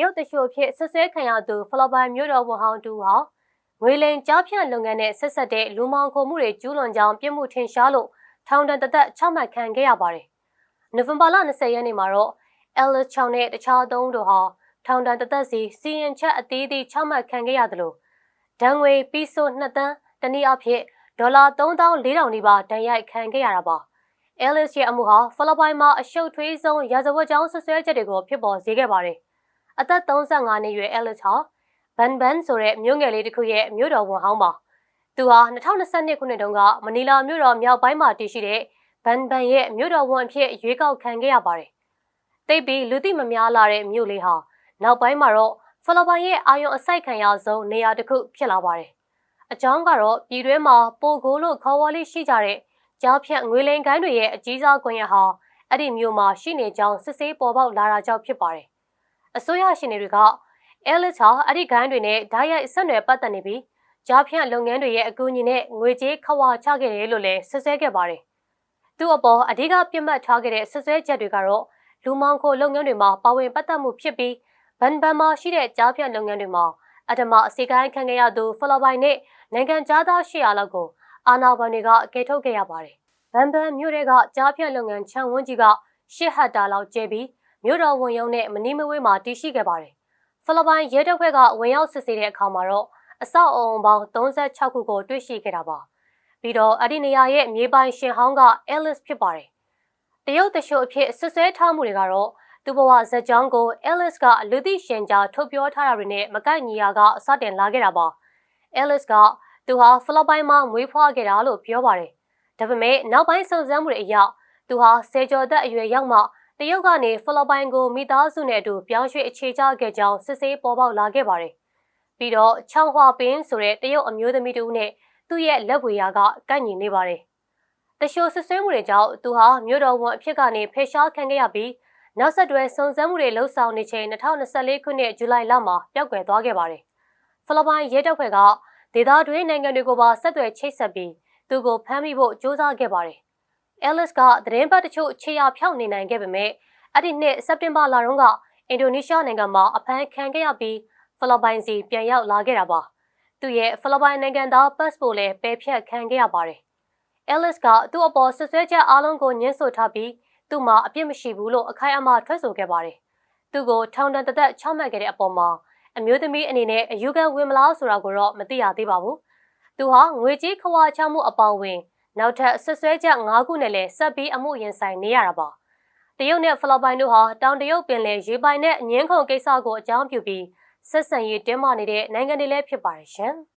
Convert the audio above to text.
ရုတ်တရှို့ဖြစ်ဆက်ဆဲခံရသူဖလော်ပိုင်မြို့တော်ဝန်ဟောင်းတူဟာငွေလိမ်ကြားဖြန့်လုပ်ငန်းနဲ့ဆက်ဆက်တဲ့လူမောင်ခိုမှုတွေကျူးလွန်ကြောင်းပြစ်မှုထင်ရှားလို့ထောင်ဒဏ်တစ်သက်ချမှတ်ခံခဲ့ရပါတယ်။နိုဝင်ဘာလ20ရက်နေ့မှာတော့ Ellis ချောင်းနဲ့တခြားသုံးတို့ဟာထောင်ဒဏ်တစ်သက်စီစီရင်ချက်အသေးသေးချမှတ်ခံခဲ့ရတယ်လို့ဒဏ်ငွေပီဆို2တန်းတနည်းအားဖြင့်ဒေါ်လာ3400နီးပါးတန်ရိုက်ခံခဲ့ရတာပါ။ Ellis ရဲ့အမှုဟာဖိလစ်ပိုင်မှာအရှုပ်ထွေးဆုံးရာဇဝတ်ကြောင်းဆွဆွဲချက်တွေကိုဖြစ်ပေါ်စေခဲ့ပါတယ်။ အသက်35နှစ်အရွယ် Ellis ဟာဘန်ဘန်ဆိုတဲ့မြို့ငယ်လေးတစ်ခုရဲ့မြို့တော်ဝန်ဟောင်းပါ။သူဟာ2022ခုနှစ်တုန်းကမနီလာမြို့တော်မြောက်ပိုင်းမှာတည်ရှိတဲ့ဘန်ဘန်ရဲ့မြို့တော်ဝန်အဖြစ်ရွေးကောက်ခံခဲ့ရပါတယ်။တိတ်ပြီးလူသိမများလာတဲ့မြို့လေးဟာနောက်ပိုင်းမှာတော့ဖိလစ်ပိုင်ရဲ့အာရုံအစိုက်ခံရဆုံးနေရာတစ်ခုဖြစ်လာပါတယ်။အကြောင်းကတော့ပြည်တွင်းမှာပိုကိုလို့ခေါ်ဝေါ်လေးရှိကြတဲ့ကြားဖြတ်ငွေလိမ်ကိုင်းတွေရဲ့အကြီးစားကွန်ရက်ဟာအဲ့ဒီမြို့မှာရှိနေကြောင်းစစ်ဆေးပေါ်ပေါက်လာတာကြောင့်ဖြစ်ပါတယ်။ အစိုးရရှင်တွေကအဲလစ်ဟာအဲ့ဒီကိုင်းတွေနဲ့ဓာတ်ရိုက်ဆက်နွယ်ပတ်သက်နေပြီးကြားဖြတ်လုပ်ငန်းတွေရဲ့အကူအညီနဲ့ငွေကြေးခဝါချခဲ့တယ်လို့လည်းဆွဆွဲခဲ့ပါတယ်။သူ့အပေါ်အဓိကပြစ်မှတ်ထားခဲ့တဲ့ဆွဆွဲချက်တွေကတော့လူမောင်ခိုလုပ်ငန်းတွေမှာပါဝင်ပတ်သက်မှုဖြစ်ပြီးဗန်ဘန်မှာရှိတဲ့ကြားဖြတ်လုပ်ငန်းတွေမှာအထမအစီကိုင်းခံခဲ့ရသူဖလော်ပိုင်နဲ့နိုင်ငံသားသား800လောက်ကိုအာနာဘန်တွေကကယ်ထုတ်ခဲ့ရပါတယ်။ဗန်ဘန်မြို့တွေကကြားဖြတ်လုပ်ငန်းခြံဝန်းကြီးကရှစ်ဟက်တာလောက်ကျဲပြီး မြို့တော်ဝန်ရုံးနဲ့မနီးမဝေးမှာတည်ရှိခဲ့ပါတယ်။ဖလော်ပိုင်ရဲတပ်ဖွဲ့ကဝင်ရောက်စစ်ဆေးတဲ့အခါမှာတော့အဆောက်အုံပေါင်း36ခုကိုတွေ့ရှိခဲ့တာပါ။ပြီးတော့အဲ့ဒီနေရာရဲ့မြေပိုင်ရှင်ဟောင်းက Alice ဖြစ်ပါတယ်။တရုတ်တရှို့အဖြစ်ဆွဆွဲထားမှုတွေကတော့သူ့ဘဝဇက်ကြောင်းကို Alice ကလူသိရှင်ကြားထုတ်ပြောထားတာတွေနဲ့မကိုက်ညီရာကအစတင်လာခဲ့တာပါ။ Alice ကသူဟာဖိလစ်ပိုင်မှာမွေးဖွားခဲ့တာလို့ပြောပါတယ်။ဒါပေမဲ့နောက်ပိုင်းစုံစမ်းမှုတွေအရသူဟာဆယ်ကျော်သက်အရွယ်ရောက်မှ တရုတ်ကနေဖိလစ်ပိုင်ကိုမိသားစုနဲ့အတူပြောင်းရွှေ့အခြေချခဲ့ကြောင်းစစ်ဆေးပေါ်ပေါက်လာခဲ့ပါတယ်။ပြီးတော့ချောင်းဟွာပင်းဆိုတဲ့တရုတ်အမျိုးသမီးတူနဲ့သူ့ရဲ့လက်ဝေရာကကိုက်ညီနေပါတယ်။တရှိုးစစ်ဆေးမှုတွေကြောင့်သူဟာမြို့တော်ဝန်အဖြစ်ကနေဖယ်ရှားခံခဲ့ရပြီးနောက်ဆက်တွဲစုံစမ်းမှုတွေလှုပ်ဆောင်နေချိန်2024ခုနှစ်ဇူလိုင်လမှာပျောက်ကွယ်သွားခဲ့ပါတယ်။ဖိလစ်ပိုင်ရဲတပ်ဖွဲ့ကဒေသတွင်းနိုင်ငံတွေကိုပါဆက်သွယ်ချိတ်ဆက်ပြီးသူကိုဖမ်းမိဖို့ကြိုးစားခဲ့ပါတယ်။ Alice ကသတင်းပတ်တချို့ခြေရာဖြောက်နေနိုင်ခဲ့ပေမဲ့အဲ့ဒီနှစ်စက်တင်ဘာလတုန်းကအင်ဒိုနီးရှားနိုင်ငံမှာအဖမ်းခံခဲ့ရပြီးဖိလစ်ပိုင်စီပြန်ရောက်လာခဲ့တာပါ။သူရဲ့ဖိလစ်ပိုင်နိုင်ငံသားပတ်စ်ပို့လည်းပယ်ဖျက်ခံခဲ့ရပါတယ်။ Alice ကသူ့အပေါ်ဆွဆွဲချက်အလုံးကိုညှင်းဆိုထားပြီးသူ့မှာအပြစ်မရှိဘူးလို့အခိုင်အမာထွက်ဆိုခဲ့ပါတယ်။သူ့ကိုထောင်ဒဏ်တစ်သက်ချမှတ်ခဲ့တဲ့အပေါ်မှာအမျိုးသမီးအနေနဲ့အယူခံဝင်မလားဆိုတာကိုတော့မသိရသေးပါဘူး။သူဟာငွေကြေးခွာချမှုအပေါင်းဝင် နောက်ထပ်ဆွဆွဲချက်၅ခုနဲ့လည်းဆက်ပြီးအမှုရင်ဆိုင်နေရတာပါ။တရုတ်နဲ့ဖိလစ်ပိုင်တို့ဟာတောင်တရုတ်ပင်လယ်ရေပိုင်နဲ့အငင်းခုန်ကိစ္စကိုအကြောင်းပြုပြီးဆက်ဆံရေးတင်းမာနေတဲ့နိုင်ငံတွေလည်းဖြစ်ပါတယ်ရှင်။